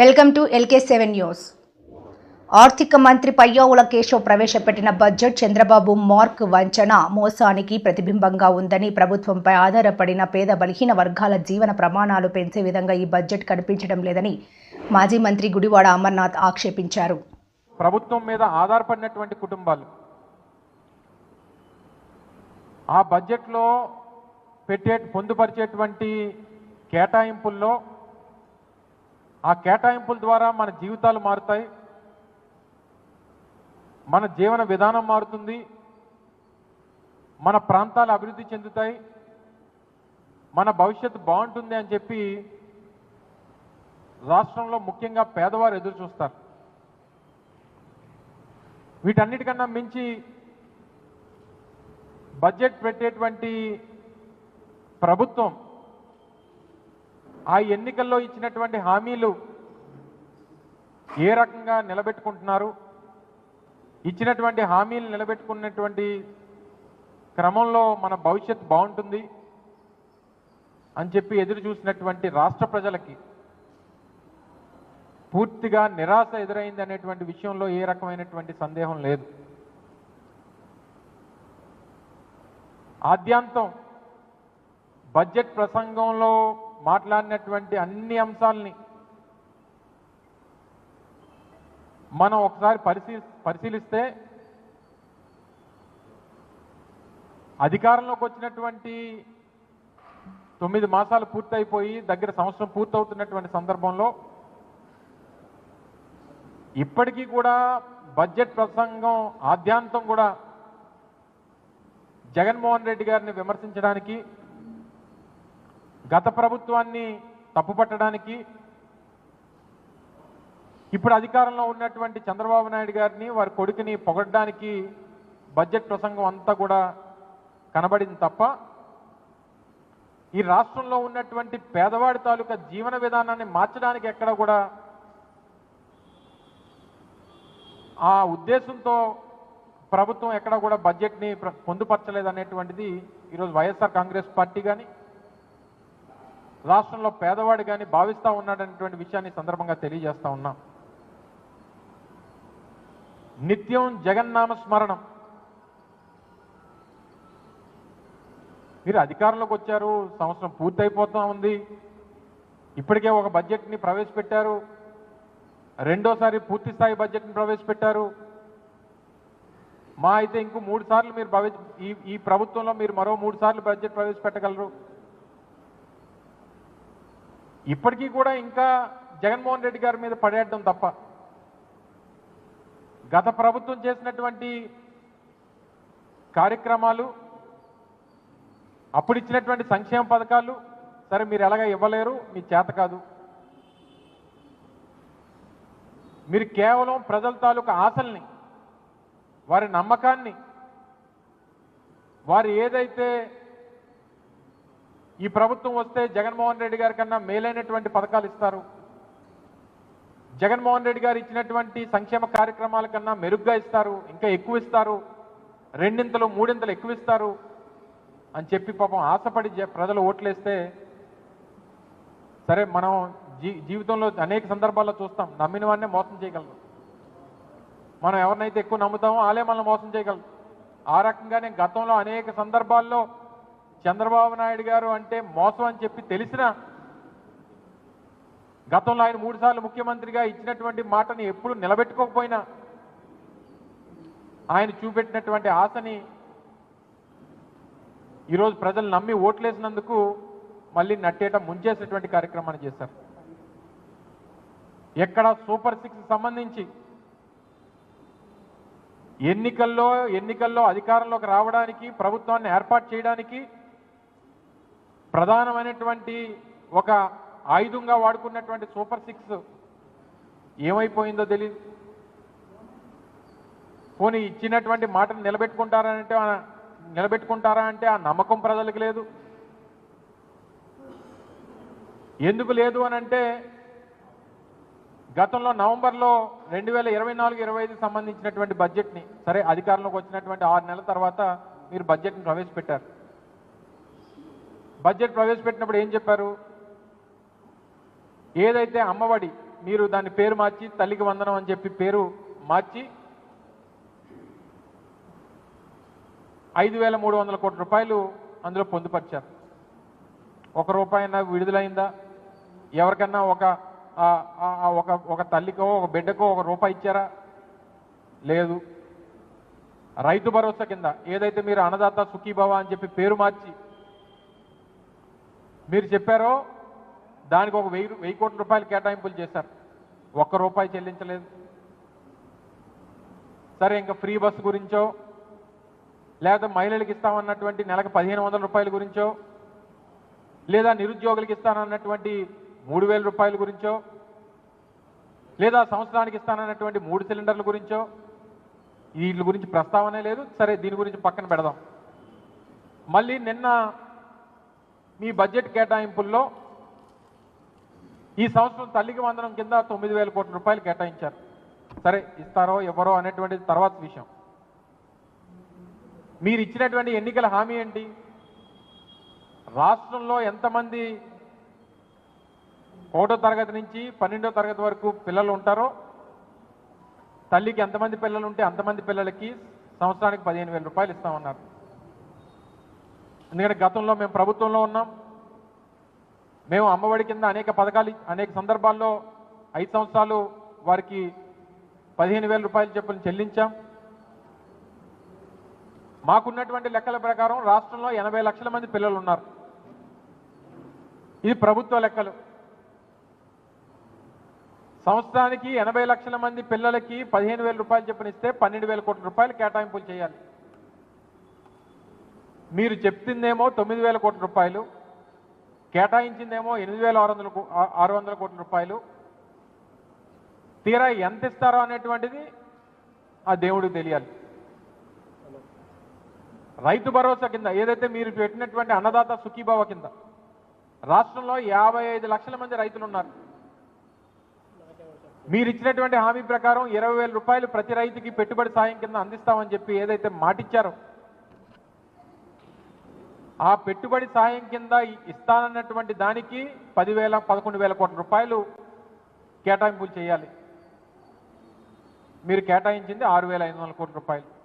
Welcome to L K seven news. ఆర్థిక మంత్రి పయ్యావుల కేశవ్ ప్రవేశపెట్టిన బడ్జెట్ చంద్రబాబు మార్క్ వంచన మోసానికి ప్రతిబింబంగా ఉందని ప్రభుత్వంపై ఆధారపడిన పేద బలహీన వర్గాల జీవన ప్రమాణాలు పెంచే విధంగా ఈ బడ్జెట్ కనిపించడం లేదని మాజీ మంత్రి గుడివాడ అమర్నాథ్ ఆక్షేపించారు. ప్రభుత్వం మీద ఆధారపడినటువంటి కుటుంబాలు ఆ బడ్జెట్లో పెట్టే పొందుపరిచేటువంటి కేటాయింపుల్లో ఆ కేటాయింపుల ద్వారా మన జీవితాలు మారుతాయి. మన జీవన విధానం మారుతుంది. మన ప్రాంతాలు అభివృద్ధి చెందుతాయి. మన భవిష్యత్తు బాగుంటుంది అని చెప్పి రాష్ట్రంలో ముఖ్యంగా పేదవారు ఎదురు చూస్తారు. వీటన్నిటికన్నా మించి బడ్జెట్ పెట్టేటువంటి ప్రభుత్వం ఆ ఎన్నికల్లో ఇచ్చినటువంటి హామీలు ఏ రకంగా నిలబెట్టుకుంటున్నారు? ఇచ్చినటువంటి హామీలు నిలబెట్టుకున్నటువంటి క్రమంలో మన భవిష్యత్ బాగుంటుంది అని చెప్పి ఎదురు చూసినటువంటి రాష్ట్ర ప్రజలకి పూర్తిగా నిరాశ ఎదురైంది అనేటువంటి విషయంలో ఏ రకమైనటువంటి సందేహం లేదు. ఆద్యాంతం బడ్జెట్ ప్రసంగంలో మాట్లాడినటువంటి అన్ని అంశాలని మనం ఒకసారి పరిశీ పరిశీలిస్తే అధికారంలోకి వచ్చినటువంటి తొమ్మిది మాసాలు పూర్తయిపోయి దగ్గర సంవత్సరం పూర్తవుతున్నటువంటి సందర్భంలో ఇప్పటికీ కూడా బడ్జెట్ ప్రసంగం ఆద్యాంతం కూడా జగన్మోహన్ రెడ్డి గారిని విమర్శించడానికి గత ప్రభుత్వాన్ని తప్పుపట్టడానికి ఇప్పుడు అధికారంలో ఉన్నటువంటి చంద్రబాబు నాయుడు గారిని వారి కొడుకుని పొగడడానికి బడ్జెట్ ప్రసంగం అంతా కూడా కనబడింది తప్ప ఈ రాష్ట్రంలో ఉన్నటువంటి పేదవాడి తాలూకా జీవన విధానాన్ని మార్చడానికి ఎక్కడ కూడా ఆ ఉద్దేశంతో ప్రభుత్వం ఎక్కడ కూడా బడ్జెట్ని ప్ర- పొందుపరచలేదు అనేటువంటిది ఈరోజు వైఎస్ఆర్ కాంగ్రెస్ పార్టీ కానీ రాష్ట్రంలో పేదవాడు కానీ భావిస్తూ ఉన్నాడనేటువంటి విషయాన్ని సందర్భంగా తెలియజేస్తా ఉన్నాం. నిత్యం జగన్నామ స్మరణం. మీరు అధికారంలోకి వచ్చారు సంవత్సరం పూర్తయిపోతూ ఉంది. ఇప్పటికే ఒక బడ్జెట్ని ప్రవేశపెట్టారు. రెండోసారి పూర్తి స్థాయి బడ్జెట్ని ప్రవేశపెట్టారు. మా అయితే ఇంకో మూడు సార్లు మీరు భవి ఈ ఈ ప్రభుత్వంలో మీరు మరో మూడు సార్లు బడ్జెట్ ప్రవేశపెట్టగలరు. ఇప్పటికీ కూడా ఇంకా జగన్మోహన్ రెడ్డి గారి మీద పడేయడం తప్ప గత ప్రభుత్వం చేసినటువంటి కార్యక్రమాలు అప్పుడు ఇచ్చినటువంటి సంక్షేమ పథకాలు సరే మీరు ఎలాగ ఇవ్వలేరు మీ చేత కాదు. మీరు కేవలం ప్రజల తాలూకా ఆశల్ని వారి నమ్మకాన్ని వారు ఏదైతే ఈ ప్రభుత్వం వస్తే జగన్మోహన్ రెడ్డి గారి కన్నా మేలైనటువంటి పథకాలు ఇస్తారు. జగన్మోహన్ రెడ్డి గారు ఇచ్చినటువంటి సంక్షేమ కార్యక్రమాల కన్నా మెరుగ్గా ఇస్తారు. ఇంకా ఎక్కువ ఇస్తారు. రెండింతలు మూడింతలు ఎక్కువ ఇస్తారు. అని చెప్పి పాపం ఆశపడి ప్రజలు ఓట్లేస్తే సరే మనం జీ జీవితంలో అనేక సందర్భాల్లో చూస్తాం. నమ్మిన వాడినే మోసం చేయగలరు. మనం ఎవరినైతే ఎక్కువ నమ్ముతామో వాళ్ళే మనం మోసం చేయగలరు. ఆ రకంగానే గతంలో అనేక సందర్భాల్లో చంద్రబాబు నాయుడు గారు అంటే మోసం అని చెప్పి తెలిసిన గతంలో ఆయన మూడు సార్లు ముఖ్యమంత్రిగా ఇచ్చినటువంటి మాటని ఎప్పుడు నిలబెట్టుకోకపోయినా ఆయన చూపెట్టినటువంటి ఆశని ఈరోజు ప్రజలు నమ్మి ఓట్లేసినందుకు మళ్ళీ నట్టేట ముంచేసినటువంటి కార్యక్రమాన్ని చేశారు. ఎక్కడ సూపర్ సిక్స్ సంబంధించి ఎన్నికల్లో ఎన్నికల్లో అధికారంలోకి రావడానికి ప్రభుత్వాన్ని ఏర్పాటు చేయడానికి ప్రధానమైనటువంటి ఒక ఆయుధంగా వాడుకున్నటువంటి సూపర్ సిక్స్ ఏమైపోయిందో తెలియదు పోనీ ఇచ్చినటువంటి మాటను నిలబెట్టుకుంటారా అంటే నిలబెట్టుకుంటారా అంటే ఆ నమ్మకం ప్రజలకు లేదు. ఎందుకు లేదు అని అంటే గతంలో నవంబర్లో రెండు వేల ఇరవై నాలుగు ఇరవై ఐదు సంబంధించినటువంటి బడ్జెట్ని సరే అధికారంలోకి వచ్చినటువంటి ఆరు నెలల తర్వాత మీరు బడ్జెట్ని ప్రవేశపెట్టారు. బడ్జెట్ ప్రవేశపెట్టినప్పుడు ఏం చెప్పారు? ఏదైతే అమ్మఒడి మీరు దాని పేరు మార్చి తల్లికి వందనం అని చెప్పి పేరు మార్చి ఐదు వేల మూడు వందల కోట్ల రూపాయలు అందులో పొందుపరిచారు. ఒక రూపాయి విడుదలైందా? ఎవరికన్నా ఒక ఒక ఒక తల్లికో ఒక బిడ్డకో ఒక రూపాయి ఇచ్చారా? లేదు. రైతు భరోసా కింద ఏదైతే మీరు అన్నదాత సుఖీభవ అని చెప్పి పేరు మార్చి మీరు చెప్పారో దానికి ఒక వెయ్యి వెయ్యి కోట్ల రూపాయలు కేటాయింపులు చేశారు. ఒక్క రూపాయి చెల్లించలేదు. సరే ఇంకా ఫ్రీ బస్సు గురించో లేదా మహిళలకు ఇస్తామన్నటువంటి నెలకు పదిహేను వందల రూపాయల గురించో లేదా నిరుద్యోగులకు ఇస్తానన్నటువంటి మూడు వేల రూపాయల గురించో లేదా సంవత్సరానికి ఇస్తానన్నటువంటి మూడు సిలిండర్ల గురించో వీటి గురించి ప్రస్తావనే లేదు. సరే దీని గురించి పక్కన పెడదాం. మళ్ళీ నిన్న మీ బడ్జెట్ కేటాయింపుల్లో ఈ సంవత్సరం తల్లికి వందనం కింద తొమ్మిది వేల కోట్ల రూపాయలు కేటాయించారు. సరే ఇస్తారో ఎవరో అనేటువంటిది తర్వాత విషయం. మీరు ఇచ్చినటువంటి ఎన్నికల హామీ ఏంటి? రాష్ట్రంలో ఎంతమంది ఒకటో తరగతి నుంచి పన్నెండో తరగతి వరకు పిల్లలు ఉంటారో తల్లికి ఎంతమంది పిల్లలు ఉంటే అంతమంది పిల్లలకి సంవత్సరానికి పదిహేను వేల రూపాయలు ఇస్తామన్నారు. ఎందుకంటే గతంలో మేము ప్రభుత్వంలో ఉన్నాం. మేము అమ్మఒడి కింద అనేక పథకాలు అనేక సందర్భాల్లో ఐదు సంవత్సరాలు వారికి పదిహేను వేల రూపాయలు చెప్పులు చెల్లించాం. మాకున్నటువంటి లెక్కల ప్రకారం రాష్ట్రంలో ఎనభై లక్షల మంది పిల్లలు ఉన్నారు. ఇది ప్రభుత్వ లెక్కలు. సంవత్సరానికి ఎనభై లక్షల మంది పిల్లలకి పదిహేను వేల రూపాయలు చెప్పిన ఇస్తే పన్నెండు వేల కోట్ల రూపాయలు కేటాయింపులు చేయాలి. మీరు చెప్తుందేమో తొమ్మిది వేల కోట్ల రూపాయలు కేటాయించిందేమో ఎనిమిది వేల ఆరు వందల ఆరు వందల కోట్ల రూపాయలు. తీరా ఎంత ఇస్తారో అనేటువంటిది ఆ దేవుడికి తెలియాలి. రైతు భరోసా కింద ఏదైతే మీరు పెట్టినటువంటి అన్నదాత సుఖీభావ కింద రాష్ట్రంలో యాభై ఐదు లక్షల మంది రైతులు ఉన్నారు. మీరు ఇచ్చినటువంటి హామీ ప్రకారం ఇరవై వేల రూపాయలు ప్రతి రైతుకి పెట్టుబడి సాయం కింద అందిస్తామని చెప్పి ఏదైతే మాటిచ్చారో ఆ పెట్టుబడి సాయం కింద ఇస్తానన్నటువంటి దానికి పదివేల పదకొండు వేల కోట్ల రూపాయలు కేటాయింపులు చేయాలి. మీరు కేటాయించింది ఆరు వేల ఐదు వందల కోట్ల రూపాయలు.